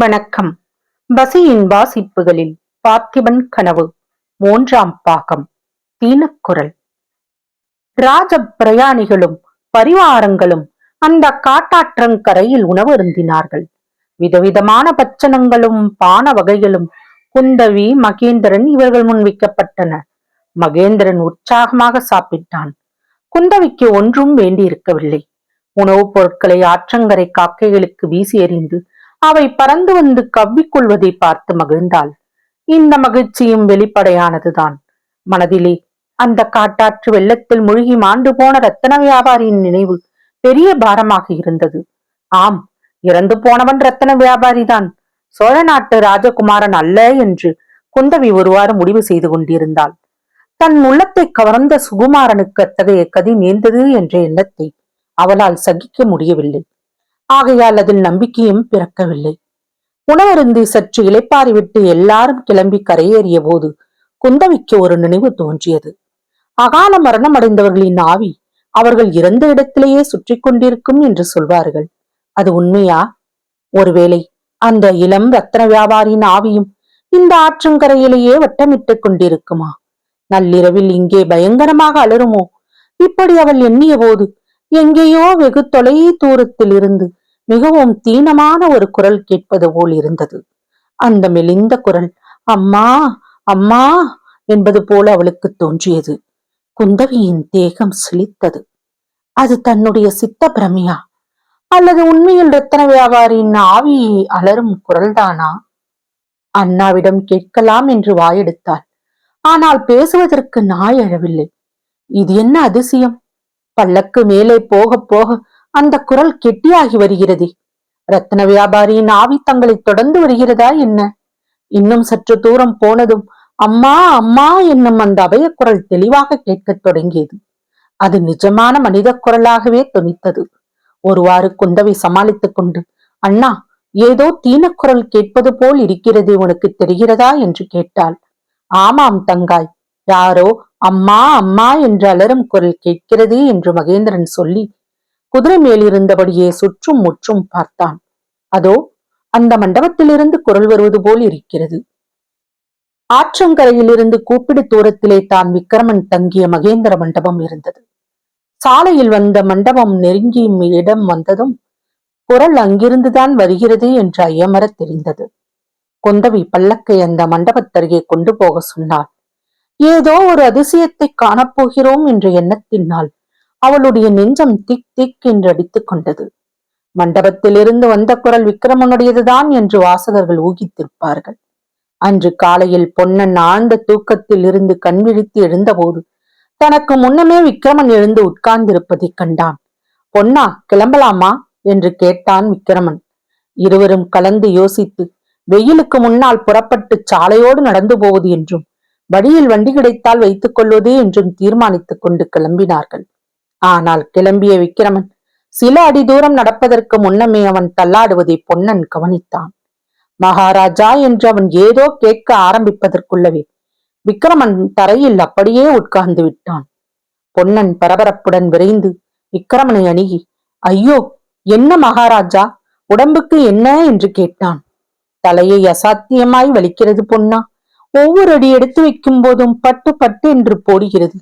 வணக்கம். பசியின் வாசிப்புகளில் பார்த்திபன் கனவு மூன்றாம் பாகம். தீனக்குரல். ராஜ பிரயாணிகளும் பரிவாரங்களும் அந்த காட்டாற்றங்கரையில் உணவு அருந்தினார்கள் விதவிதமான பச்சனங்களும் பான வகைகளும் குந்தவி மகேந்திரன் இவர்கள் முன்வைக்கப்பட்டன மகேந்திரன் உற்சாகமாக சாப்பிட்டான். குந்தவிக்கு ஒன்றும் வேண்டியிருக்கவில்லை. உணவுப் பொருட்களை ஆற்றங்கரை காக்கைகளுக்கு வீசி எறிந்து அவை பறந்து வந்து கவ்விக்கொள்வதை பார்த்து மகிழ்ந்தாள். இந்த மகிழ்ச்சியும் வெளிப்படையானதுதான். மனதிலே அந்த காட்டாற்று வெள்ளத்தில் முழுகி மாண்டு போன ரத்தன வியாபாரியின் நினைவு பெரிய பாரமாக இருந்தது. ஆம் இறந்து போனவன் ரத்தன வியாபாரிதான். சோழ நாட்டு ராஜகுமாரன் அல்ல என்று குந்தவி ஒருவாறு முடிவு செய்து கொண்டிருந்தாள். தன் உள்ளத்தை கவர்ந்த சுகுமாரனுக்கு அத்தகைய கதி நேர்ந்தது என்ற எண்ணத்தை அவளால் சகிக்க முடியவில்லை. ஆகையால் அதில் நம்பிக்கையும் பிறக்கவில்லை. உணவருந்து சற்று இளைப்பாறிவிட்டு எல்லாரும் கிளம்பி கரையேறிய போது குந்தவிக்கு ஒரு நினைவு தோன்றியது. அகால மரணம் அடைந்தவர்களின் ஆவி அவர்கள் இறந்த இடத்திலேயே சுற்றி கொண்டிருக்கும் என்று சொல்வார்கள். அது உண்மையா? ஒருவேளை அந்த இளம் ரத்தன வியாபாரியின் ஆவியும் இந்த ஆற்றங்கரையிலேயே வட்டமிட்டுக் கொண்டிருக்குமா? நள்ளிரவில் இங்கே பயங்கரமாக அலருமோ இப்படி அவள் எண்ணிய போது எங்கேயோ வெகு தொலை தூரத்தில் இருந்து மிகவும் தீனமான ஒரு குரல் கேட்பது போல் இருந்தது. அந்த மெலிந்த குரல் அம்மா அம்மா என்பது போல அவளுக்கு தோன்றியது. குந்தவியின் தேகம் சிலித்தது. அது தன்னுடைய சித்த பிரமையா அல்லது உண்மையில் ரத்தன வியாபாரியின் ஆவி அலரும் குரல்தானா? அண்ணாவிடம் கேட்கலாம் என்று வாயெடுத்தாள். ஆனால் பேசுவதற்கு நாய் அழவில்லை. இது என்ன அதிசயம்? பல்லக்கு மேலே போக போக அந்த குரல் கெட்டியாகி வருகிறதே. ரத்ன வியாபாரியின் ஆவி தங்களை தொடர்ந்து வருகிறதா என்ன? இன்னும் சற்று தூரம் போனதும் அம்மா அம்மா என்னும் அந்த அபய குரல் தெளிவாக கேட்கத் தொடங்கியது. அது நிஜமான மனித குரலாகவே துணித்தது ஒருவாறு குந்தவை சமாளித்துக் கொண்டு அண்ணா ஏதோ தீனக்குரல் கேட்பது போல் இருக்கிறது உனக்கு தெரிகிறதா? என்று கேட்டாள். ஆமாம் தங்காய் யாரோ அம்மா அம்மா என்று அலரும் குரல் கேட்கிறது என்று மகேந்திரன் சொல்லி குதிரை மேலிருந்தபடியே சுற்றும் முற்றும் பார்த்தான். அதோ அந்த மண்டபத்திலிருந்து குரல் வருவது போல் இருக்கிறது. ஆற்றங்கரையிலிருந்து கூப்பிடு தூரத்திலே தான் விக்ரமன் தங்கிய மகேந்திர மண்டபம் இருந்தது. சாலையில் வந்த மண்டபம் நெருங்கி இடம் வந்ததும் குரல் அங்கிருந்துதான் வருகிறது என்று ஐயமரத் தெரிந்தது. குந்தவி பல்லக்கை அந்த மண்டபத்தருகே கொண்டு போக சொன்னாள். ஏதோ ஒரு அதிசயத்தை காணப்போகிறோம் என்ற எண்ணத்தினால் அவளுடைய நெஞ்சம் திக் திக் என்று அடித்துக் கொண்டது. மண்டபத்திலிருந்து வந்த குரல் விக்ரமனுடையதுதான் என்று வாசகர்கள் ஊகித்திருப்பார்கள். அன்று காலையில் பொன்னன் ஆழ்ந்த தூக்கத்தில் இருந்து கண் விழித்து எழுந்தபோது தனக்கு முன்னமே விக்ரமன் எழுந்து உட்கார்ந்திருப்பதைக் கண்டான். பொன்னா கிளம்பலாமா? என்று கேட்டான் விக்கிரமன் இருவரும் கலந்து யோசித்து வெயிலுக்கு முன்னால் புறப்பட்டு சாலையோடு நடந்து போவது என்றும் வழியில் வண்டி கிடைத்தால் வைத்துக் கொள்வது என்றும் தீர்மானித்துக் கொண்டு கிளம்பினார்கள். ஆனால் கிளம்பிய விக்கிரமன் சில அடி தூரம் நடப்பதற்கு முன்னமே அவன் தள்ளாடுவதை பொன்னன் கவனித்தான். மகாராஜா என்று அவன் ஏதோ கேட்க ஆரம்பிப்பதற்குள்ளவே விக்கிரமன் தரையில் அப்படியே உட்கார்ந்து விட்டான். பொன்னன் பரபரப்புடன் விரைந்து விக்கிரமனை அணுகி ஐயோ என்ன மகாராஜா உடம்புக்கு என்ன? என்று கேட்டான். தலையை அசாத்தியமாய் வலிக்கிறது பொன்னா ஒவ்வொரு அடி எடுத்து வைக்கும் போதும் பட்டு பட்டு என்று போடுகிறது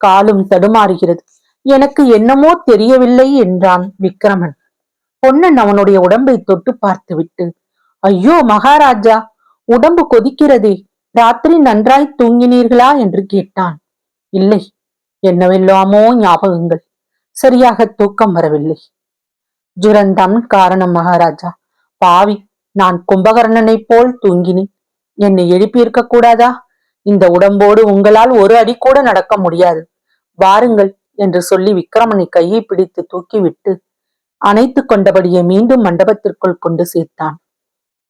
காலும் தடுமாறுகிறது. எனக்கு என்னமோ தெரியவில்லை என்றான் விக்ரமன் பொன்னன் அவனுடைய உடம்பை தொட்டு பார்த்துவிட்டு ஐயோ மகாராஜா உடம்பு கொதிக்கிறதே. ராத்திரி நன்றாய் தூங்கினீர்களா? என்று கேட்டான். இல்லை என்னவெல்லாமோ ஞாபகங்கள். சரியாக தூக்கம் வரவில்லை. ஜுரந்தம் காரணம் மகாராஜா. பாவி நான் கும்பகர்ணனைப் போல் தூங்கினேன். என்னை எழுப்பியிருக்க கூடாதா? இந்த உடம்போடு உங்களால் ஒரு அடி கூட நடக்க முடியாது. வாருங்கள் என்று சொல்லி விக்ரமனை கையை பிடித்து தூக்கிவிட்டு அணைத்து கொண்டபடியே மீண்டும் மண்டபத்திற்குள் கொண்டு சேர்த்தான்.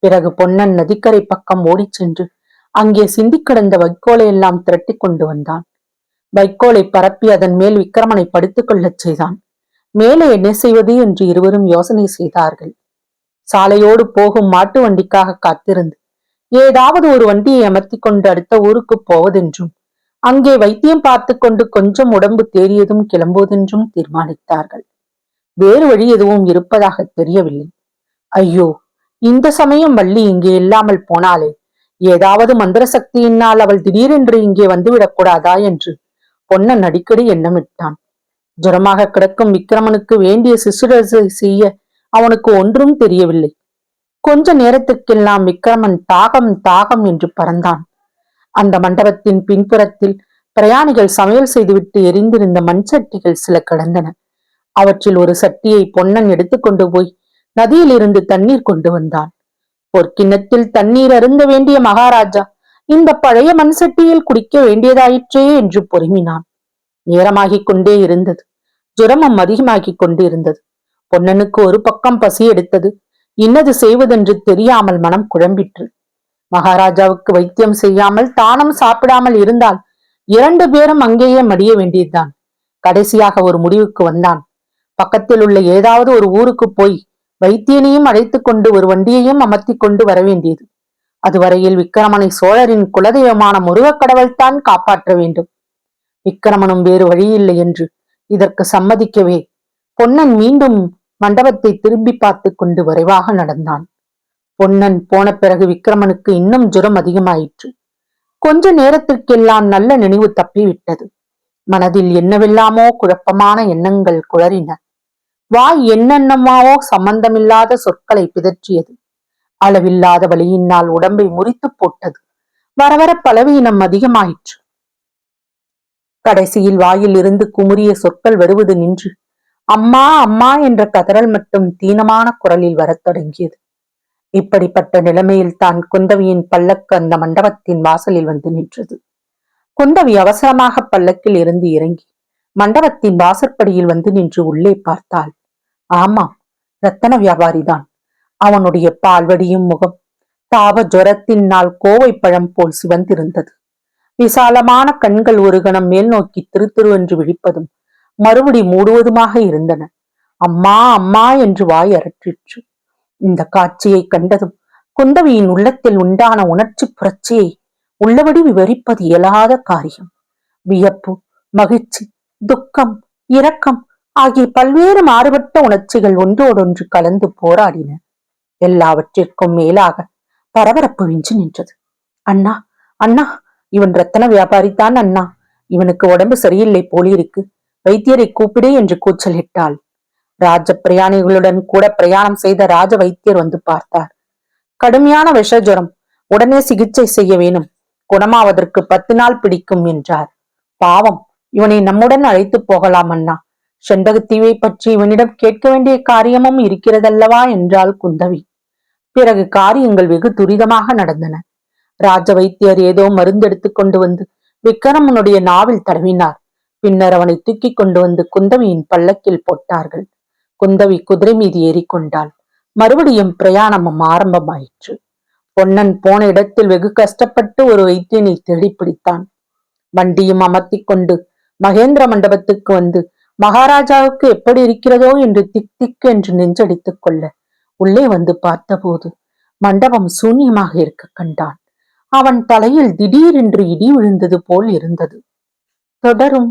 பிறகு பொன்னன் நதிக்கரை பக்கம் ஓடிச் சென்று அங்கே சிந்தி கிடந்த வைக்கோலை எல்லாம் திரட்டி கொண்டு வந்தான். வைக்கோலை பரப்பி அதன் மேல் விக்ரமனை படுத்துக் கொள்ளச் செய்தான். மேலே என்ன செய்வது என்று இருவரும் யோசனை செய்தார்கள். சாலையோடு போகும் மாட்டு வண்டிக்காக காத்திருந்து ஏதாவது ஒரு வண்டியை அமர்த்தி கொண்டு அடுத்த ஊருக்கு போவதென்றும் அங்கே வைத்தியம் பார்த்து கொண்டு கொஞ்சம் உடம்பு தேறியதும் கிளம்புவதென்றும் தீர்மானித்தார்கள். வேறு வழி எதுவும் இருப்பதாக தெரியவில்லை. ஐயோ இந்த சமயம் வள்ளி இங்கே இல்லாமல் போனாலே ஏதாவது மந்திர சக்தியினால் அவள் திடீரென்று இங்கே வந்துவிடக்கூடாதா என்று பொன்னன் அடிக்கடி எண்ணமிட்டான். ஜுரமாக கிடக்கும் விக்கிரமனுக்கு வேண்டிய சிசுரசை செய்ய அவனுக்கு ஒன்றும் தெரியவில்லை. கொஞ்ச நேரத்துக்கெல்லாம் விக்கிரமன் தாகம் தாகம் என்று பறந்தான். அந்த மண்டபத்தின் பின்புறத்தில் பிரயாணிகள் சமையல் செய்துவிட்டு எரிந்திருந்த மண் சட்டிகள் சில கிடந்தன. அவற்றில் ஒரு சட்டியை பொன்னன் எடுத்துக்கொண்டு போய் நதியில் இருந்து தண்ணீர் கொண்டு வந்தான். பொற்கிண்ணத்தில் தண்ணீர் அருந்த வேண்டிய மகாராஜா இந்த பழைய மண் சட்டியில் குடிக்க வேண்டியதாயிற்றே என்று பொறுமினான். நேரமாகிக் கொண்டே இருந்தது. ஜுரமும் அதிகமாகிக் கொண்டு இருந்தது பொன்னனுக்கு ஒரு பக்கம் பசி எடுத்தது. இன்னது செய்வதென்று தெரியாமல் மனம் குழம்பிற்று. மகாராஜாவுக்கு வைத்தியம் செய்யாமல் தானும் சாப்பிடாமல் இருந்தால் இரண்டு பேரும் அங்கேயே மடிய வேண்டியதுதான். கடைசியாக ஒரு முடிவுக்கு வந்தான். பக்கத்தில் உள்ள ஏதாவது ஒரு ஊருக்கு போய் வைத்தியனையும் அழைத்துக் கொண்டு ஒரு வண்டியையும் அமர்த்தி கொண்டு வர வேண்டியது. அதுவரையில் விக்கிரமனை சோழரின் குலதெய்வமான முருகக் கடவுள்தான் காப்பாற்ற வேண்டும். விக்கிரமனும் வேறு வழியில்லை என்று இதற்கு சம்மதிக்கவே பொன்னன் மீண்டும் மண்டபத்தை திரும்பி பார்த்து கொண்டு விரைவாக நடந்தான். பொன்னன் போன பிறகு விக்கிரமனுக்கு இன்னும் ஜுரம் அதிகமாயிற்று. கொஞ்ச நேரத்திற்கெல்லாம் நல்ல நினைவு தப்பிவிட்டது. மனதில் என்னவெல்லாமோ குழப்பமான எண்ணங்கள் குளறின வாய் என்னென்னமாவோ சம்பந்தமில்லாத சொற்களை பிதற்றியது. அளவில்லாத வழியினால் உடம்பை முறித்து போட்டது. வர வர பலவீனம் அதிகமாயிற்று. கடைசியில் வாயில் இருந்து குமுறிய சொற்கள் வருவது நின்று அம்மா அம்மா என்ற கதறல் மட்டும் தீனமான குரலில் வரத் தொடங்கியது. இப்படிப்பட்ட நிலைமையில் தான் குந்தவியின் பல்லக்கு அந்த மண்டபத்தின் வாசலில் வந்து நின்றது. குந்தவி அவசரமாக பல்லக்கில் இருந்து இறங்கி மண்டபத்தின் வாசற்படியில் வந்து நின்று உள்ளே பார்த்தாள். ஆமாம் ரத்தன வியாபாரிதான். அவனுடைய பால்வடியும் முகம் தாவ ஜுரத்தினால் கோவை பழம் போல் சிவந்திருந்தது. விசாலமான கண்கள் ஒரு கணம் மேல் நோக்கி திரு என்று விழிப்பதும் மறுபடி மூடுவதுமாக இருந்தன. அம்மா அம்மா என்று வாய் அரற்றிற்று இந்த காட்சியை கண்டதும் குந்தவியின் உள்ளத்தில் உண்டான உணர்ச்சி புரட்சியை உள்ளபடி விவரிப்பது இயலாத காரியம். வியப்பு மகிழ்ச்சி துக்கம் இரக்கம் ஆகிய பல்வேறு மாறுபட்ட உணர்ச்சிகள் ஒன்றோடொன்று கலந்து போராடின. எல்லாவற்றிற்கும் மேலாக பரபரப்பு விஞ்சு நின்றது. அண்ணா அண்ணா இவன் ரத்தன வியாபாரித்தான் அண்ணா. இவனுக்கு உடம்பு சரியில்லை போலிருக்கு. வைத்தியரை கூப்பிடு என்று கூச்சலிட்டாள். ராஜ பிரயாணிகளுடன் கூட பிரயாணம் செய்த ராஜ வைத்தியர் வந்து பார்த்தார். கடுமையான விஷஜுரம் உடனே சிகிச்சை செய்ய வேணும். குணமாவதற்கு பத்து நாள் பிடிக்கும் என்றார். பாவம். இவனை நம்முடன் அழைத்து போகலாம் அண்ணா. செண்பகத்தீவை பற்றி இவனிடம் கேட்க வேண்டிய காரியமும் இருக்கிறதல்லவா? என்றாள் குந்தவி. பிறகு காரியங்கள் வெகு துரிதமாக நடந்தன. ராஜ வைத்தியர் ஏதோ மருந்தெடுத்து கொண்டு வந்து விக்ரமனுடைய நாவில் தடவினார். பின்னர் அவனை தூக்கி கொண்டு வந்து குந்தவியின் பல்லக்கில் போட்டார்கள். குந்தவி குதிரை மீது ஏறிக்கொண்டாள். மறுபடியும் பிரயாணமும் ஆரம்பமாயிற்று. பொன்னன் போன இடத்தில் வெகு கஷ்டப்பட்டு ஒரு வைத்தியனை தேடி பிடித்தான். வண்டியும் அமர்த்தி கொண்டு மகேந்திர மண்டபத்துக்கு வந்து மகாராஜாவுக்கு எப்படி இருக்கிறதோ? என்று திக் திக் என்று நெஞ்சடித்துக் கொள்ள உள்ளே வந்து பார்த்தபோது மண்டபம் சூன்யமாக இருக்க கண்டான். அவன் தலையில் திடீரென்று இடி விழுந்தது போல் இருந்தது. தொடரும்